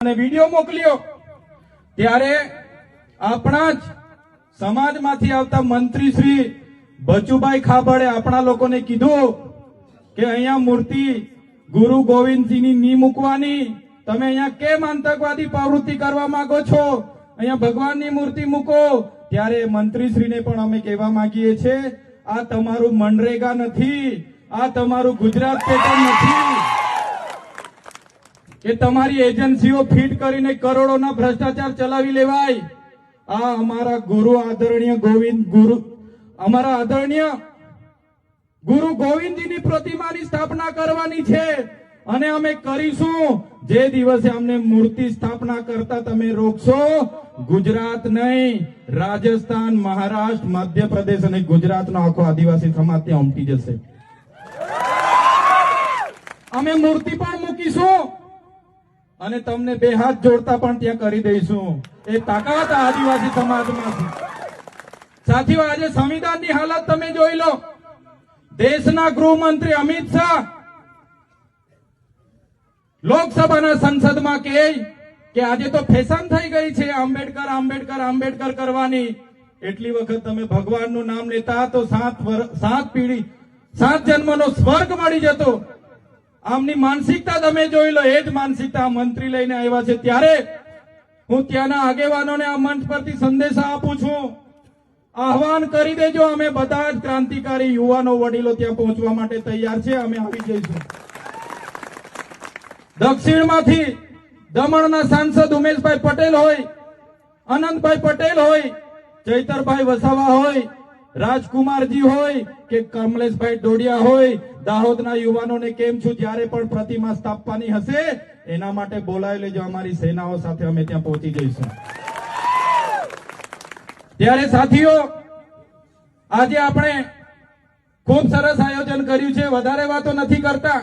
અને વીડિયો મોકલ્યો. ત્યારે આપણા જ સમાજમાંથી આવતા મંત્રી શ્રી બચુભાઈ ખાબડે આપણા લોકોને કીધું કે અહીંયા મૂર્તિ ગુરુ ગોવિંદજીની ની મૂકવાની. તમે અહીંયા કેમ આતંકવાદી પ્રવૃત્તિ કરવા માંગો છો? અહીંયા ભગવાનની મૂર્તિ મૂકો. ત્યારે મંત્રીશ્રીને પણ અમે કહેવા માંગીએ છીએ, આ તમારું મનરેગા નથી, આ તમારું ગુજરાત પેટર્ન નથી. કે તમારી એજન્સીઓ ફીટ કરીને કરોડોના ભ્રષ્ટાચાર ચલાવી લેવાય. આ અમારા ગુરુ આદરણીય ગોવિંદ ગુરુ, અમારા આદરણીય ગુરુ ગોવિંદજીની પ્રતિમાની સ્થાપના કરવાની છે. અને અમે કરીશું. જે દિવસે અમને મૂર્તિ સ્થાપના કરતા તમે રોકશો, ગુજરાત નહીં, રાજસ્થાન, મહારાષ્ટ્ર, મધ્યપ્રદેશ અને ગુજરાતનો આખો આદિવાસી સમાજ ત્યાં ઉમટી જશે. અમે મૂર્તિ પણ મૂકીશું. અને તમને બે હાથ જોડતા પણ ત્યાં કરી દઈશું. એ તાકાત આદિવાસી સમાજમાં સાથીઓ, આજે સંવિધાનની હાલત તમે જોઈ લો. દેશના ગૃહમંત્રી અમિત શાહ લોકસભાના સંસદમાં કહે કે આજે તો ફેશન થઈ ગઈ છે આંબેડકર આંબેડકર આંબેડકર કરવાની. એટલી વખત તમે ભગવાનનું નામ લેતા તો સાત સાત પેઢી, સાત જન્મનો સ્વર્ગ મળી જતો. આમની માનસિકતા તમે જોઈ લો, એ જ માનસિકતા મંત્રી લઈને આવ્યા છે. ત્યારે હું ત્યાંના આગેવાનોને આ મંચ પરથી સંદેશા આપું છું. આહવાન કરી દેજો, અમે બધા જ ક્રાંતિકારી યુવાનો વડીલો ત્યાં પહોંચવા માટે તૈયાર છે, અમે આવી જઈશું. દક્ષિણમાંથી દમણના સાંસદ ઉમેશભાઈ પટેલ હોય અનંતભાઈ પટેલ હોય, ચૈતરભાઈ વસાવા હોય રાજકુમારજી હોય કે કમલેશભાઈ ડોડિયા હોય, દાહોદના યુવાનોને કેમ છું, જ્યારે પણ પ્રતિમા સ્થાપવાની હશે, એના માટે બોલાવી લેજો, અમારી સેનાઓ સાથે અમે ત્યાં પહોંચી જઈશું. ત્યારે સાથીઓ, આજે આપણે ખૂબ સરસ આયોજન કર્યું છે, વધારે વાતો નથી કરતા,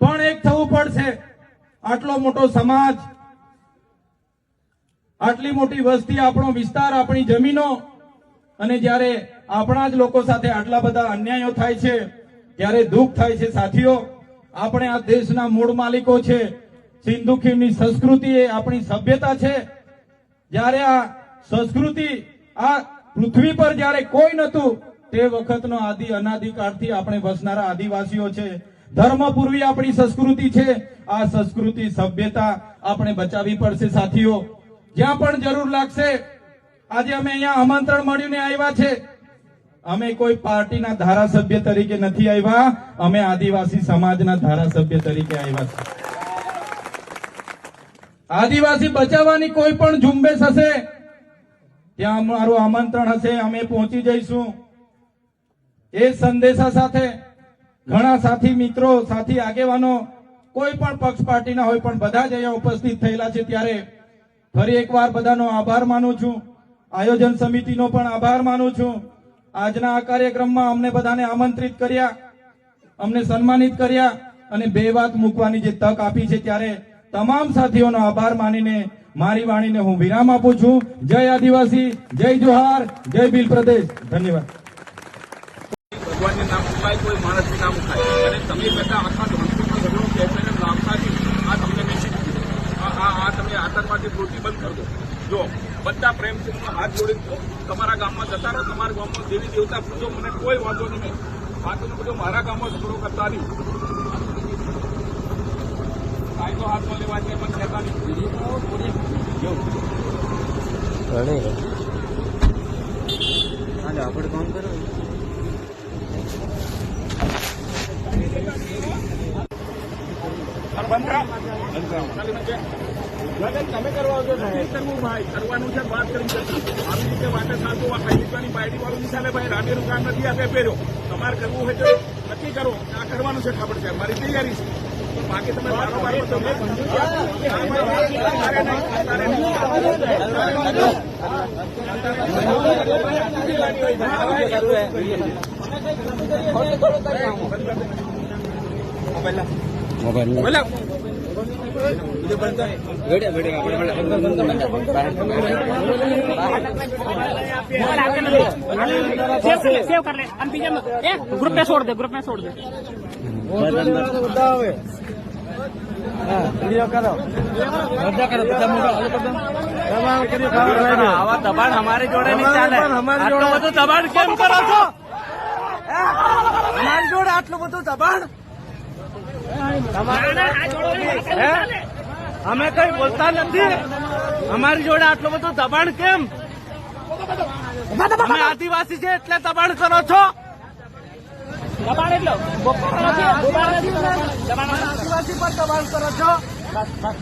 પણ એક થવું પડશે. આટલો મોટો સમાજ, આટલી મોટી વસ્તી, આપણો વિસ્તાર, આપણી જમીનો અને જ્યારે આપણા જ લોકો સાથે આટલા બધા અન્યાયો થાય છે ત્યારે દુઃખ થાય છે, સાથીઓ, આપણે આ દેશના મૂળ માલિકો છે, સિંધુ ખીણની સંસ્કૃતિ એ આપણી સભ્યતા છે. જ્યારે આ સંસ્કૃતિ આ પૃથ્વી પર જ્યારે કોઈ નતું તે વખતનો આદિ અનાદિકાળથી આપણે વસનારા આદિવાસીઓ છે. ધર્મપૂર્વી આપણી સંસ્કૃતિ છે. આ સંસ્કૃતિ સભ્યતા આપણે બચાવવી પડશે, સાથીઓ. જ્યાં પણ જરૂર લાગશે આજે અમે અહીંયા આમંત્રણ મળીને આવ્યા છે. અમે કોઈ પાર્ટીના ધારાસભ્ય તરીકે નથી આવ્યા. અમે આદિવાસી સમાજના ધારાસભ્ય તરીકે આવ્યા છે આદિવાસી બચાવવાની કોઈ પણ ઝુંબેશ હશે, ત્યાં અમારું આમંત્રણ હશે, અમે પહોંચી જઈશું. એ સંદેશા સાથે ઘણા સાથી મિત્રો, સાથી આગેવાનો, કોઈ પણ પક્ષ પાર્ટીના હોય, પણ બધા જ અહીંયા ઉપસ્થિત થયેલા છે. ત્યારે ફરી એકવાર બધાનો આભાર માનું છું. આયોજન સમિતિનો પણ આભાર માનું છું. આજના આ કાર્યક્રમમાં અમને બધાને આમંત્રિત કર્યા, અમને સન્માનિત કર્યા અને બે વાત મૂકવાની જે તક આપી છે ત્યારે તમામ સાથીઓનો આભાર માનીને મારી વાણીને હું વિરામ આપું છું. જય આદિવાસી, જય જોહાર, જય ભીલ પ્રદેશ. ધન્યવાદ. ભગવાન નામ મુકાય, કોઈ માણસનું નામ મુકાય. અને તમે બધા આતંકવાદી પ્રવૃત્તિ બંધ જો બધા પ્રેમથી હાથ જોડી તમારા ગામમાં જતા રહો તમારા ગામમાં દેવી દેવતા પૂજો મને કોઈ વાંધો નહીં. વાંધો બધો મારા ગામમાં ઝઘડો કરતા નહીં. કાયદો હાથમાં લેવા છે પણ કહેતા નહીં. આપણે કામ કરો? તમે કરવા આવજો કરવું ભાઈ કરવાનું છે વાત કરી જતી આવી રીતે વાતે સાચો આ સૈનિકોની બાયડી વાળું નિશાને ભાઈ રાડેનું કામ નથી આપે પહેર્યો. તમારે કરવું હોય તો નક્કી કરો. આ કરવાનું છે ખબર છે. મારી તૈયારી છે. બાકી તમે બારોબાર બધો મેં સમજ્યું છે. સેવ કર ગ્રુપ ને છોડ દે ગ્રુપ ને છોડ દે દબાણ અમારી જોડે નહીં ચાલે આટલું બધું દબાણ કેમ કરો છો અમારી જોડે આટલું બધું દબાણ? અમે કઈ બોલતા નથી. અમારી જોડે આટલો બધો દબાણ કેમ? અમે આદિવાસી છે એટલે દબાણ કરો છો. દબાણ એટલો આદિવાસી પર દબાણ કરો છો. દબાણ.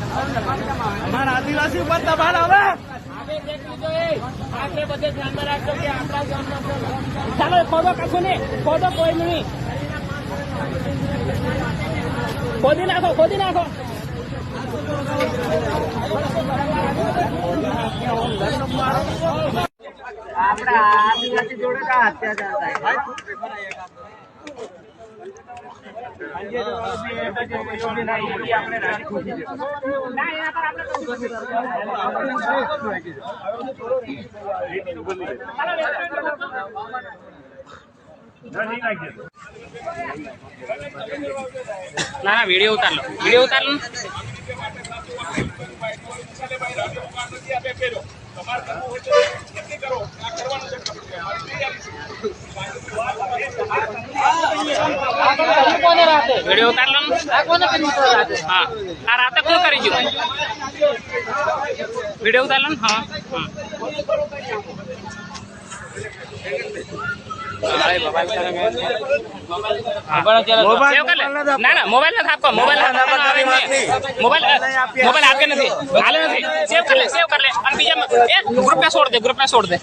અમારા આદિવાસી ઉપર દબાણ આવે ચાલો, ખોદો કશું નહીં. ખોદો કોઈ નહીં. ખોદી નાખો ખોદી નાખો. આપણા આદિવાસી જોડે અત્યાચાર થાય. ના ના વીડિયો ઉતાર લો. વીડિયો ઉતાર લો વીડિયો ઉતાર લો હા. આ રાતે કોણ કરી ગયું? વીડિયો ઉતાર લો હા. મોબાઈલ આપકો મોબાઈલ મોબાઈલ આપકે નથી. હાલે નથી. છોડ દે ગ્રુપમાં છોડ દે.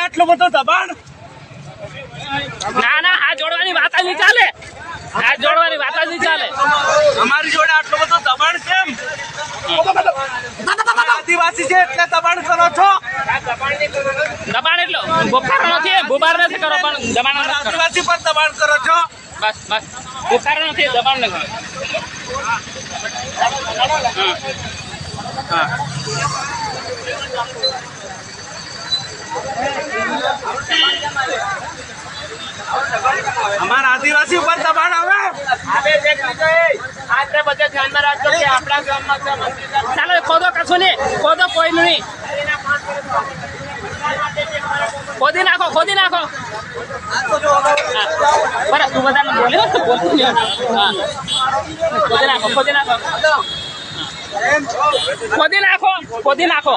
આટલો બધો દબાણ ના ના આ જોડવાની વાત નહીં ચાલે. આ જોડવાની વાત નહીં ચાલે. અમારી જોડે આટલો બધો દબાણ કેમ? આદિવાસી છે એટલે દબાણ કરો છો. દબાણ એટલો? બુખારો નથી બુબાર નથી કરો પણ દબાણ નથી આદિવાસી પર દબાણ કરો છો? બસ બસ. બુખારો નથી દબાણ ન કરો. હા. અમારા આદિવાસી ઉપર દબાણ આવે? આપણે બધા ધ્યાનમાં રાખજો કે આપણા ગામમાં. ચાલો કોદો ખોદો કશું નહીં. કોદો કોઈ નહીં ખોદી નાખો ખોદી નાખો હા. બરાબર તું બધાને બોલ્યો ને? બોલતું નહીં. હા. ખોદી નાખો ખોદી નાખો ખોદી નાખો ખોદી નાખો